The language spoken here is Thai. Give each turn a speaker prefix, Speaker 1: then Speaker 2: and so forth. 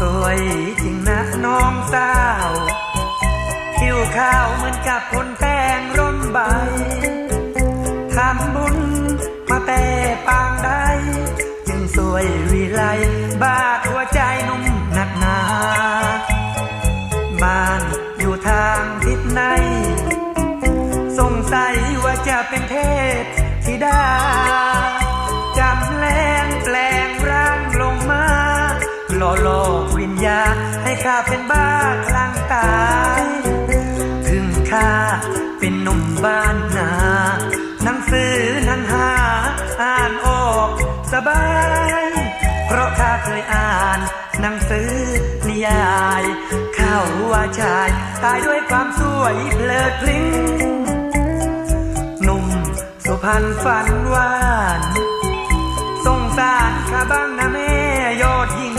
Speaker 1: สวยจริงนะน้องสาวผิวขาวเหมือนกับคนแป้งร่มใบทำบุญมาแต่ปางใดจึงสวยวิไลบาดหัวใจนุ่มหนักหนาบ้านอยู่ทางทิศไหนสงสัยว่าจะเป็นเทพ หล่อหลอกวิญญาให้ข้าเป็นบ้าคลั่งตายถึงข้าเป็นหนุ่มบ้านนาหนังสือนังหาอ่านออกสบาย เพราะข้าเคยอ่านหนังสือนิยายข้าว่าชายตายด้วยความสวยเพลิดพลิงหนุ่มสุพรรณฝันหวานสงสารข้าบ้างนะแม่ยอดยิง